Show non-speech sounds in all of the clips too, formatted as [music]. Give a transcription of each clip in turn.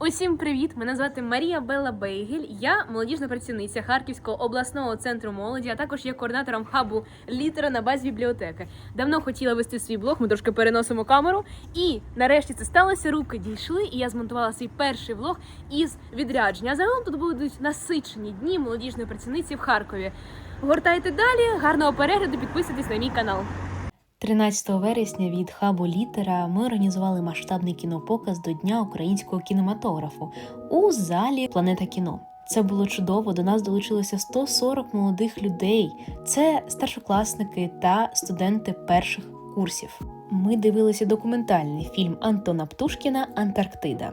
Усім привіт! Мене звати Марія Белла Бейгель. Я молодіжна працівниця Харківського обласного центру молоді, а також є координатором хабу літера на базі бібліотеки. Давно хотіла вести свій блог. Ми трошки переносимо камеру. І нарешті це сталося. Руки дійшли, і я змонтувала свій перший влог із відрядження. Загалом тут будуть насичені дні молодіжної працівниці в Харкові. Гортайте далі, гарного перегляду, підписуйтесь на мій канал. 13 вересня від хабу Літера ми організували масштабний кінопоказ до Дня українського кінематографу у залі Планета кіно. Це було чудово. До нас долучилося 140 молодих людей. Це старшокласники та студенти перших курсів. Ми дивилися документальний фільм Антона Птушкіна Антарктида.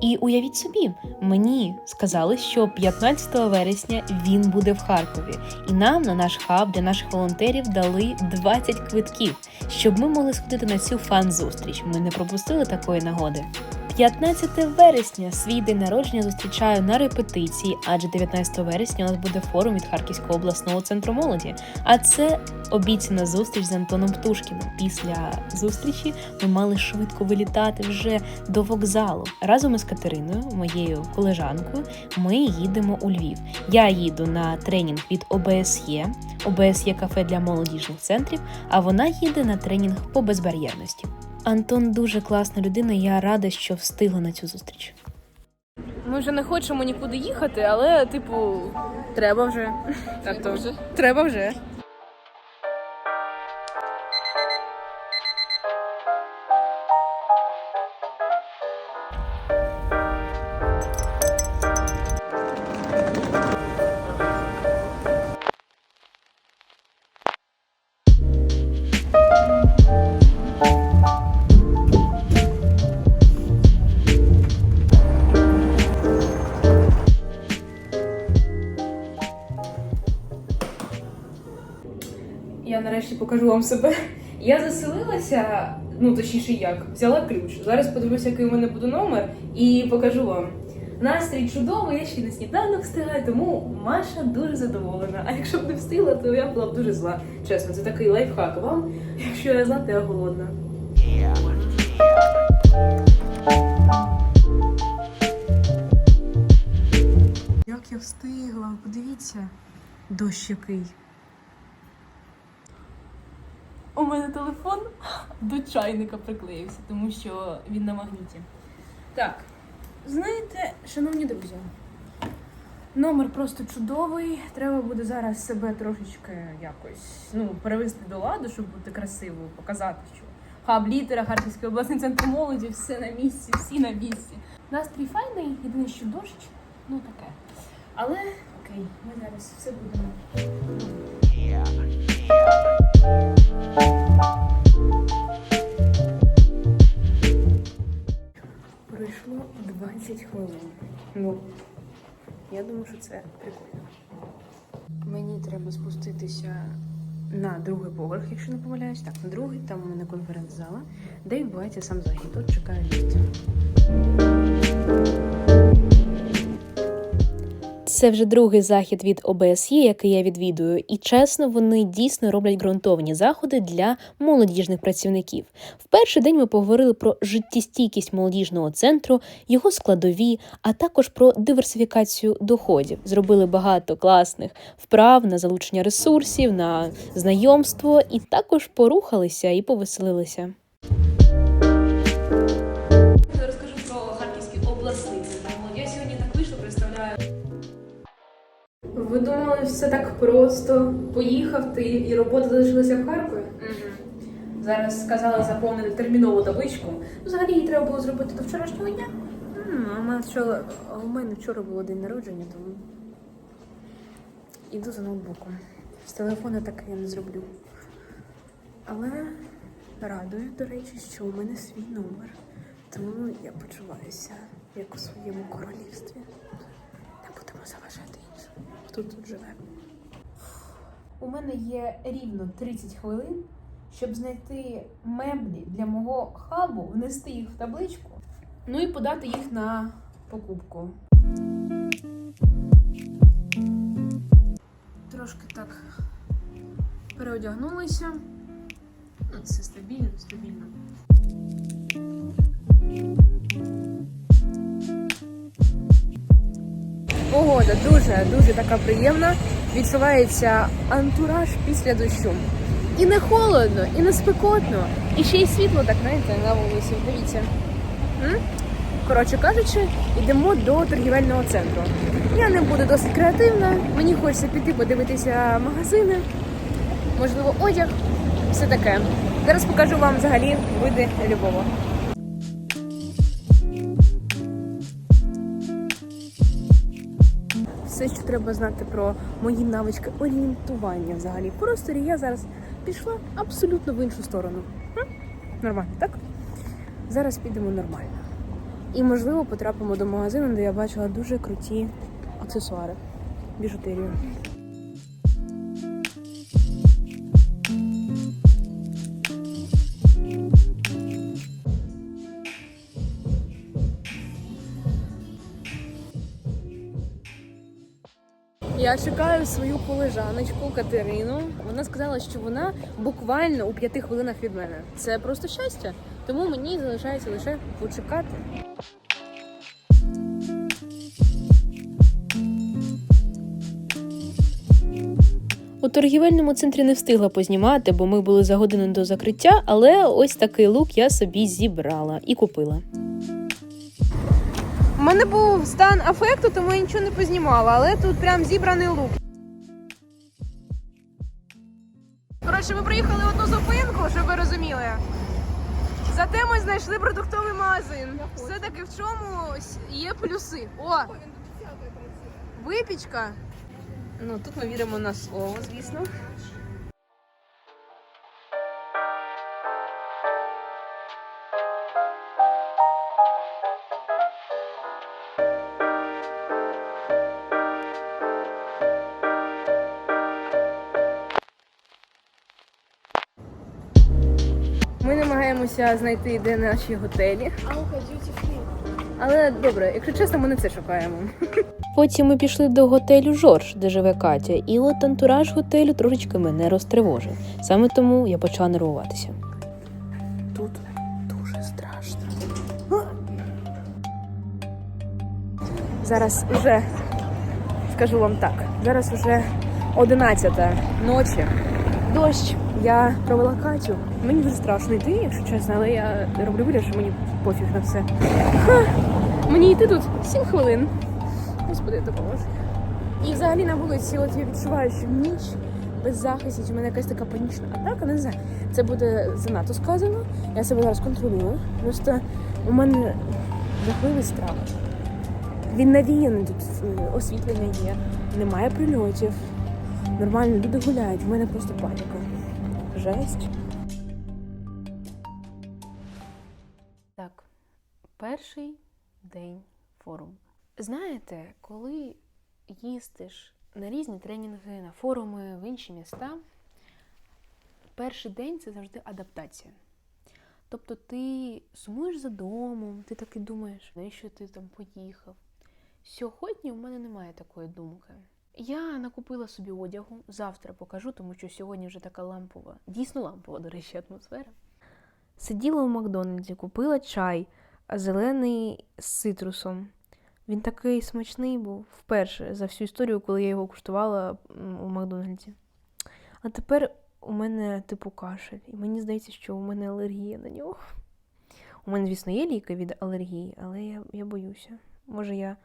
І уявіть собі, мені сказали, що 15 вересня він буде в Харкові, і нам на наш хаб для наших волонтерів дали 20 квитків, щоб ми могли сходити на цю фан-зустріч. Ми не пропустили такої нагоди. 15 вересня свій день народження зустрічаю на репетиції, адже 19 вересня у нас буде форум від Харківського обласного центру молоді. А це обіцяна зустріч з Антоном Птушкіним. Після зустрічі ми мали швидко вилітати вже до вокзалу. Разом із Катериною, моєю колежанкою, ми їдемо у Львів. Я їду на тренінг від ОБСЄ, ОБСЄ кафе для молодіжних центрів, а вона їде на тренінг по безбар'єрності. Антон дуже класна людина. Я рада, що встигла на цю зустріч. Ми вже не хочемо нікуди їхати, але, типу, треба вже. Тобто, треба вже. Треба нарешті покажу вам себе. Я заселилася, ну точніше як, взяла ключ. Зараз подивлюся, який у мене буде номер, і покажу вам. Настрій чудовий, я ще й на сніданок встигаю, тому Маша дуже задоволена. А якщо б не встигла, то я була б дуже зла. Чесно, це такий лайфхак вам. Якщо я зла, то я голодна. Як я встигла, подивіться, дощ який. У мене телефон до чайника приклеївся, тому що він на магніті. Так, знаєте, шановні друзі, номер просто чудовий. Треба буде зараз себе трошечки якось ну, перевести до ладу, щоб бути красивою, показати, що хаб літера, Харківський обласний центр молоді, все на місці, всі на місці. Настрій файний, єдине, що дощ, ну таке. Але окей, ми зараз все будемо. Пройшло 20 хвилин. Ну, я думаю, що це прикольно. Мені треба спуститися на другий поверх, якщо не помиляюсь. Так, на другий, там у мене конференц-зала, де відбувається сам захід. Тут чекає ліфт. Це вже другий захід від ОБСЄ, який я відвідую, і чесно, вони дійсно роблять ґрунтовні заходи для молодіжних працівників. В перший день ми поговорили про життєстійкість молодіжного центру, його складові, а також про диверсифікацію доходів. Зробили багато класних вправ на залучення ресурсів, на знайомство, і також порухалися і повеселилися. Ви думали, все так просто? Поїхав ти і робота залишилася в Харкові? Угу. Зараз сказали заповнити термінову табличку. Взагалі її треба було зробити до вчорашнього дня. М, А у мене вчора, а у мене вчора було день народження, тому іду за ноутбуком. З телефона так я не зроблю. Але радує, до речі, що у мене свій номер. Тому я почуваюся як у своєму королівстві. Не будемо заважати хто тут живе. У мене є рівно 30 хвилин, щоб знайти меблі для мого хабу, внести їх в табличку, ну і подати їх на покупку. Трошки так переодягнулися. Ну, це стабільно, стабільно. Погода дуже дуже така приємна. Відчувається антураж після дощу. І не холодно, і не спекотно, і ще й світло, так знаєте, на вулиці. Дивіться. Коротше кажучи, йдемо до торгівельного центру. Я не буду досить креативна, мені хочеться піти подивитися магазини, можливо, одяг, все таке. Зараз покажу вам взагалі види Львова. Все, що треба знати про мої навички орієнтування взагалі в просторі, я зараз пішла абсолютно в іншу сторону. М? Нормально, так? Зараз підемо нормально. І, можливо, потрапимо до магазину, де я бачила дуже круті аксесуари, біжутерію. Я чекаю свою колежаночку Катерину. Вона сказала, що вона буквально у п'яти хвилинах від мене. Це просто щастя. Тому мені залишається лише почекати. У торгівельному центрі не встигла познімати, бо ми були за годину до закриття, але ось такий лук я собі зібрала і купила. У мене був стан афекту, тому я нічого не познімала, але тут прям зібраний лук. Коротше, ми приїхали в одну зупинку, щоб ви розуміли. Зате ми знайшли продуктовий магазин. Все-таки в чому ось є плюси. О! Випічка. Ну, тут ми віримо на слово, звісно. Намагаємося знайти, де наші готелі. Але добре, якщо чесно, ми не це шукаємо. Потім ми пішли до готелю Жорж, де живе Катя, і от антураж готелю трошечки мене розтривожив. Саме тому я почала нервуватися. Тут дуже страшно. Зараз уже скажу вам так. Зараз уже 11 ночі. Дощ. Я провела Катю. Мені дуже страшно йти, якщо чесно, але я роблю вигляд, що мені пофіг на все. Ха, мені йти тут 7 хвилин. Господи, допоможе. І взагалі на вулиці, от я відчуваю, що ніч без захистів, у мене якась така панічна атака, не знаю. Це буде занадто сказано. Я себе зараз контролюю. Просто у мене жахливий страх. Він навіяний тут освітлення є, немає прильотів. Нормально, люди гуляють, у мене просто паніка. Жесть. Так, перший день форуму. Знаєте, коли їздиш на різні тренінги, на форуми в інші міста, перший день це завжди адаптація. Тобто ти сумуєш за домом, ти таки думаєш, навіщо ти там поїхав. Сьогодні у мене немає такої думки. Я накупила собі одягу, завтра покажу, тому що сьогодні вже така лампова, дійсно лампова, до речі, атмосфера. Сиділа у Макдональдсі, купила чай, зелений з цитрусом. Він такий смачний був вперше за всю історію, коли я його куштувала у Макдональдсі. А тепер у мене типу кашель, і мені здається, що у мене алергія на нього. У мене, звісно, є ліки від алергії, але я, я боюся. Може, я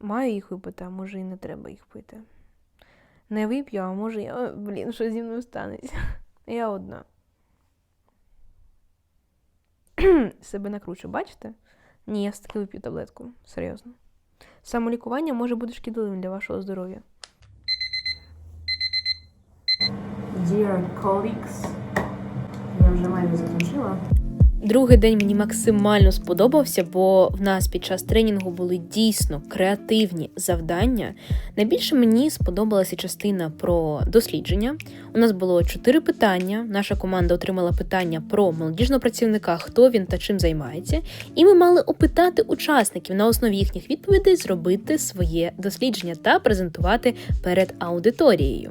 маю їх випити, а може і не треба їх пити. Не вип'ю, а може я. Блін, що зі мною станеться? [laughs] Я одна. [clears throat] Себе накручу, бачите? Ні, я все-таки вип'ю таблетку. Серйозно. Самолікування може бути шкідливим для вашого здоров'я. Dear colleagues, я вже майже закінчила. Другий день мені максимально сподобався, бо в нас під час тренінгу були дійсно креативні завдання. Найбільше мені сподобалася частина про дослідження. У нас було чотири питання. Наша команда отримала питання про молодіжного працівника, хто він та чим займається. І ми мали опитати учасників на основі їхніх відповідей зробити своє дослідження та презентувати перед аудиторією.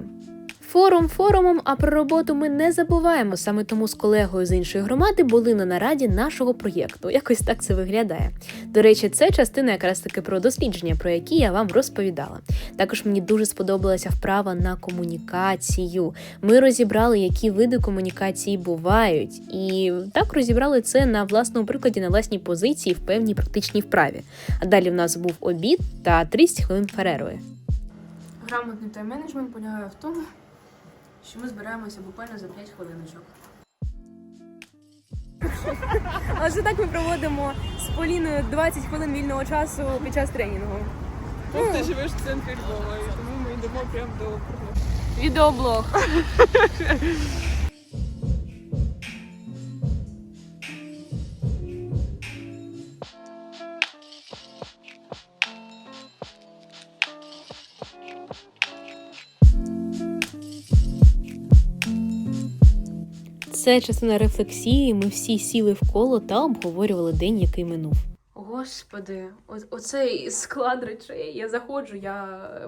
Форум форумом, а про роботу ми не забуваємо. Саме тому з колегою з іншої громади були на нараді нашого проєкту. Якось так це виглядає. До речі, це частина якраз таки про дослідження, про які я вам розповідала. Також мені дуже сподобалася вправа на комунікацію. Ми розібрали, які види комунікації бувають, і так розібрали це на власному прикладі, на власній позиції в певній практичній вправі. А далі в нас був обід та 30 хвилин перерви. Грамотний тайм-менеджмент полягає в тому, що ми збираємося буквально за 5 хвилиночок. Але так ми проводимо з Поліною 20 хвилин вільного часу під час тренінгу. Ну, ти живеш в центрі Львова, і тому ми йдемо прямо до округу. Відеоблог. Це частина рефлексії. Ми всі сіли в коло та обговорювали день, який минув. Господи, о- оцей склад речей. Я заходжу, я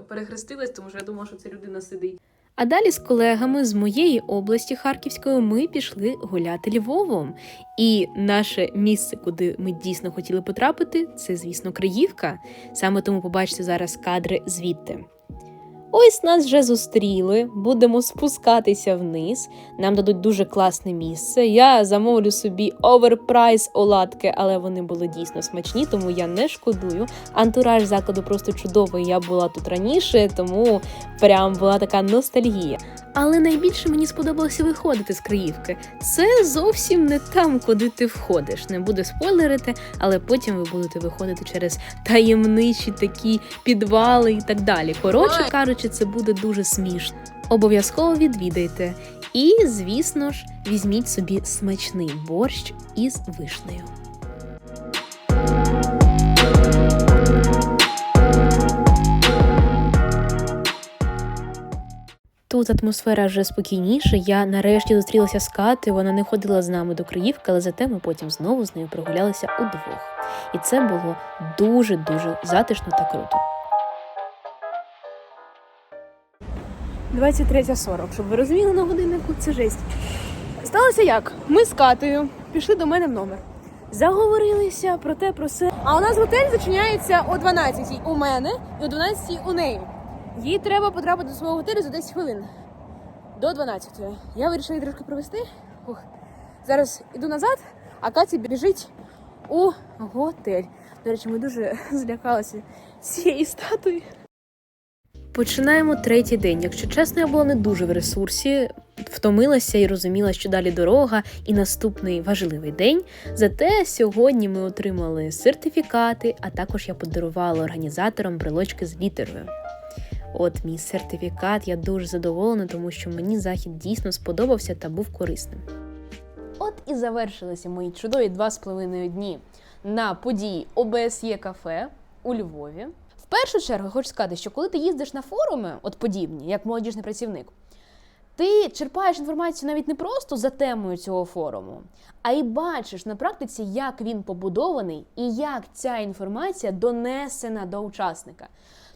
перехрестилась, тому що я думала, що це людина сидить. А далі з колегами з моєї області Харківської ми пішли гуляти Львовом. І наше місце, куди ми дійсно хотіли потрапити, це, звісно, Криївка. Саме тому побачите зараз кадри звідти. Ось нас вже зустріли, будемо спускатися вниз. Нам дадуть дуже класне місце. Я замовлю собі оверпрайс оладки, але вони були дійсно смачні, тому я не шкодую. Антураж закладу просто чудовий. Я була тут раніше, тому прям була така ностальгія. Але найбільше мені сподобалося виходити з Криївки. Це зовсім не там, куди ти входиш. Не буду спойлерити, але потім ви будете виходити через таємничі такі підвали і так далі. Коротше кажучи, це буде дуже смішно. Обов'язково відвідайте. І, звісно ж, візьміть собі смачний борщ із вишнею. Тут атмосфера вже спокійніша. Я нарешті зустрілася з Катою. Вона не ходила з нами до Криївки, але зате ми потім знову з нею прогулялися удвох. І це було дуже дуже затишно та круто. 23.40, щоб ви розуміли на годиннику, це жесть. Сталося як? Ми з Катею пішли до мене в номер. Заговорилися про те, про все. А у нас готель зачиняється о 12-й у мене і о 12 у неї. Їй треба потрапити до свого готелю за 10 хвилин. До 12. Я вирішила її трошки провести. Ух. Зараз іду назад, а Катя біжить у готель. До речі, ми дуже [laughs] злякалися цієї статуї. Починаємо третій день. Якщо чесно, я була не дуже в ресурсі, втомилася і розуміла, що далі дорога і наступний важливий день. Зате сьогодні ми отримали сертифікати, а також я подарувала організаторам брелочки з літерою. От мій сертифікат, я дуже задоволена, тому що мені захід дійсно сподобався та був корисним. От і завершилися мої чудові два з половиною дні на події ОБСЄ кафе у Львові. В першу чергу хочу сказати, що коли ти їздиш на форуми, от подібні, як молодіжний працівник, ти черпаєш інформацію навіть не просто за темою цього форуму, а й бачиш на практиці, як він побудований і як ця інформація донесена до учасника.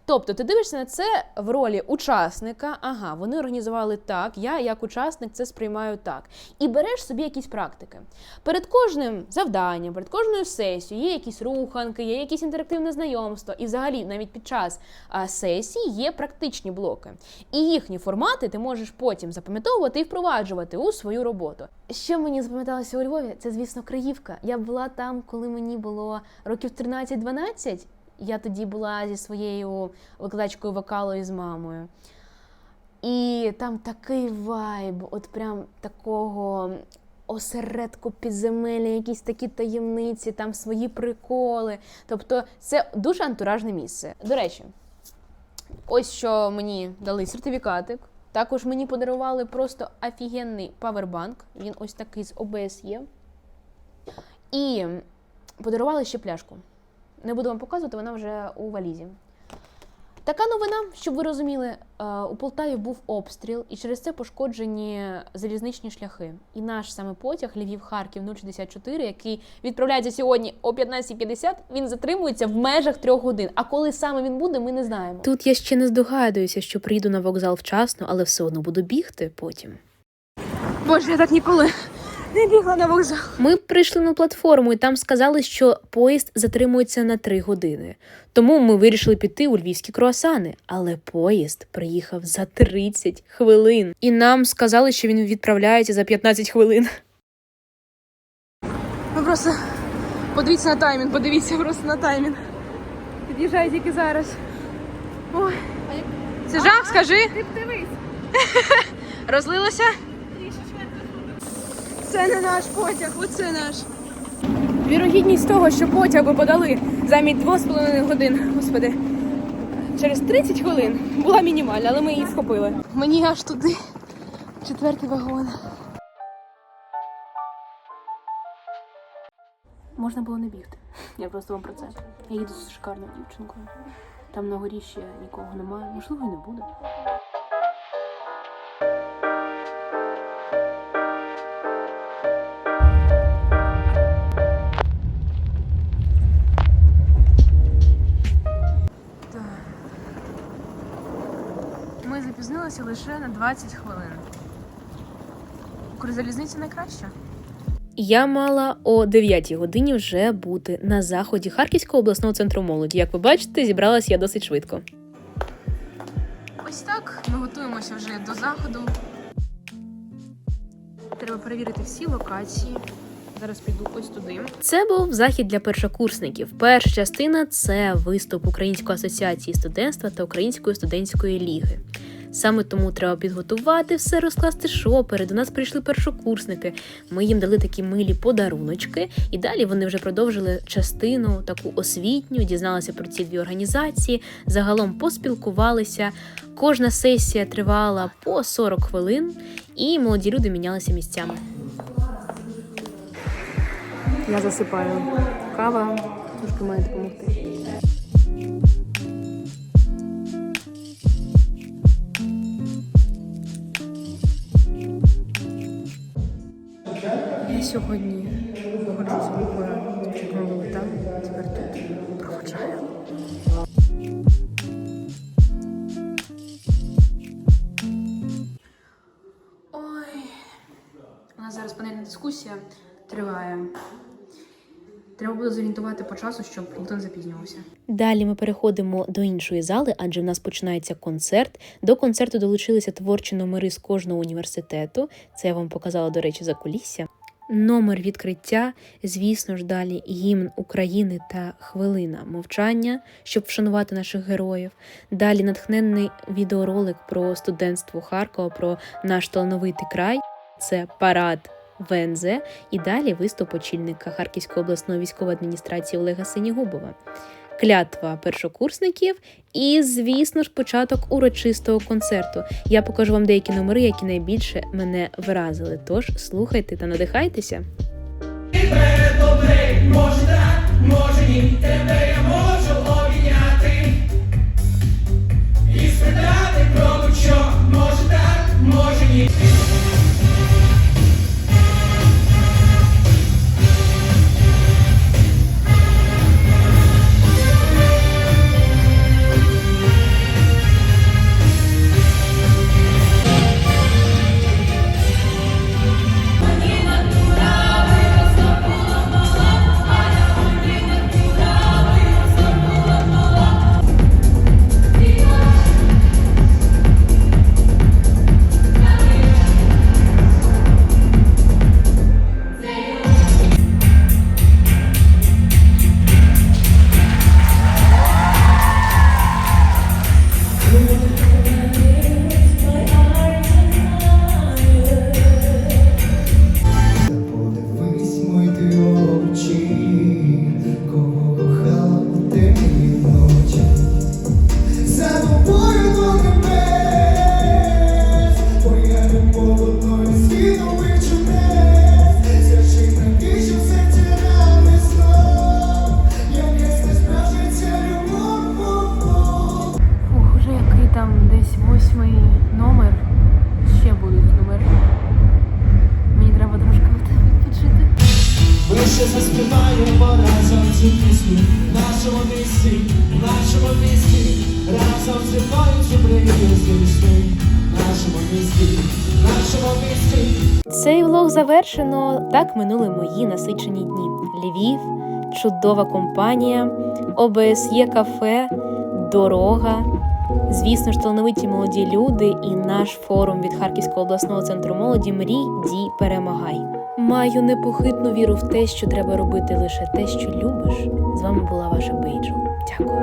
Тобто ти дивишся на це в ролі учасника, ага, вони організували так, я як учасник це сприймаю так. І береш собі якісь практики. Перед кожним завданням, перед кожною сесією є якісь руханки, є якісь інтерактивне знайомство. І взагалі навіть під час сесії є практичні блоки. І їхні формати ти можеш потім запам'ятовувати і впроваджувати у свою роботу. Що мені запам'яталося у Львові, це, звісно, Криївка. Я була там, коли мені було років 13-12. Я тоді була зі своєю викладачкою вокалу і з мамою. І там такий вайб, от прям такого осередку підземелля, якісь такі таємниці, там свої приколи. Тобто це дуже антуражне місце. До речі, ось що мені дали сертифікатик. Також мені подарували просто офігенний павербанк. Він ось такий з ОБСЄ. І подарували ще пляшку. Не буду вам показувати, вона вже у валізі. Така новина, щоб ви розуміли, е, у Полтаві був обстріл, і через це пошкоджені залізничні шляхи. І наш саме потяг Львів-Харків 064, який відправляється сьогодні о 15.50, він затримується в межах трьох годин. А коли саме він буде, ми не знаємо. Тут я ще не здогадуюся, що приїду на вокзал вчасно, але все одно буду бігти потім. Боже, я так ніколи не бігла на вокзал. Ми прийшли на платформу, і там сказали, що поїзд затримується на 3 години. Тому ми вирішили піти у львівські круасани. Але поїзд приїхав за 30 хвилин. І нам сказали, що він відправляється за 15 хвилин. Ви просто подивіться на таймінг, подивіться просто на таймінг. Під'їжджає тільки зараз. Ой. Це жах, скажи. Ти дивись. [laughs] Розлилося? Це не наш потяг, оце наш. Вірогідність того, що потяг би подали замість 2,5 годин, господи, через 30 хвилин була мінімальна, але ми її схопили. Мені аж туди четвертий вагон. Можна було не бігти. Я просто вам про це. Я їду з шикарною дівчинкою. Там на горі ще нікого немає, можливо, і не буде. Запізнилися лише на 20 хвилин. Укрзалізниця найкраща. Я мала о 9 годині вже бути на заході Харківського обласного центру молоді. Як ви бачите, зібралась я досить швидко. Ось так. Ми готуємося вже до заходу. Треба перевірити всі локації. Зараз піду ось туди. Це був захід для першокурсників. Перша частина це виступ Української асоціації студентства та Української студентської ліги. Саме тому треба підготувати все, розкласти шопери. До нас прийшли першокурсники. Ми їм дали такі милі подаруночки, і далі вони вже продовжили частину таку освітню, дізналися про ці дві організації. Загалом поспілкувалися. Кожна сесія тривала по 40 хвилин, і молоді люди мінялися місцями. Я засипаю. Кава трошки має допомогти. Сьогодні ходжу з групою дівчинкою там, тепер тут проводжаю. Ой, у нас зараз панельна дискусія триває. Треба буде зорієнтувати по часу, щоб ніхто запізнювався. Далі ми переходимо до іншої зали, адже в нас починається концерт. До концерту долучилися творчі номери з кожного університету. Це я вам показала, до речі, за кулісся. Номер відкриття, звісно ж, далі гімн України та хвилина мовчання, щоб вшанувати наших героїв. Далі натхненний відеоролик про студентство Харкова, про наш талановитий край. Це парад ВНЗ. І далі виступ очільника Харківської обласної військової адміністрації Олега Синігубова. Клятва першокурсників і, звісно ж, початок урочистого концерту. Я покажу вам деякі номери, які найбільше мене вразили. Тож слухайте та надихайтеся. Тебе я можу обійняти І спитати про може так, може ні зриваючи приїзди сни, в нашому місті, нашому місті. Цей влог завершено. Так минули мої насичені дні. Львів, чудова компанія, ОБСЄ кафе, дорога. Звісно ж, талановиті молоді люди і наш форум від Харківського обласного центру молоді Мрій, дій, перемагай. Маю непохитну віру в те, що треба робити лише те, що любиш. З вами була ваша Бейджел. Дякую.